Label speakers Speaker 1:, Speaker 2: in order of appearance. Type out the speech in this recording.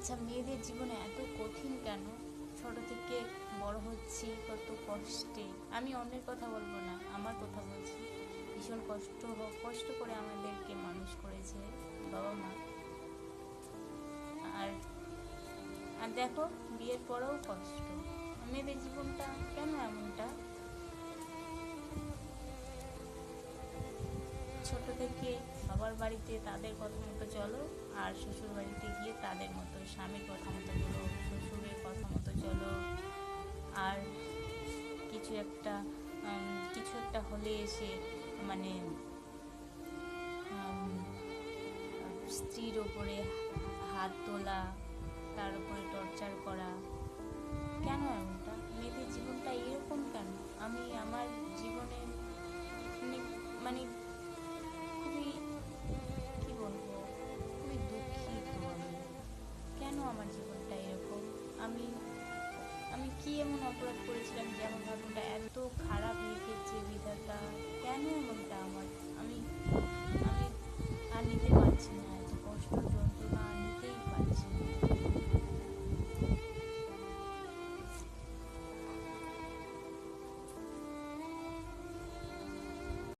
Speaker 1: আচ্ছা মেয়েদের জীবনে এত কঠিন কেন? ছোট থেকে বড় হচ্ছি, কত কষ্টে। আমি অন্যের কথা বলব না, আমার কথা বলছি। ভীষণ কষ্ট হ- কষ্ট করে আমাদেরকে মানুষ করেছে, বাবা মা। আর আর দেখো, বিয়ের পরেও কষ্ট। মেয়েদের জীবনটা কেন এমনটা ছোট থেকে সবার বাড়িতে তাদের কথা মতো চলো, আর শ্বশুর বাড়িতে গিয়ে তাদের মতো স্বামীর কথা মতো চলো শ্বশুরের কথা মতো চলো। আর কিছু একটা কিছু একটা হলে এসে মানে স্ত্রীর ওপরে হাত তোলা, তার উপরে টর্চার করা। কেন এমনটা? মেয়েদের জীবনটা এরকম কেন? আমি আমার জীবনে মানে আমি আমি কি এমন অপরাধ করেছিলাম যে আমার ঘটনাটা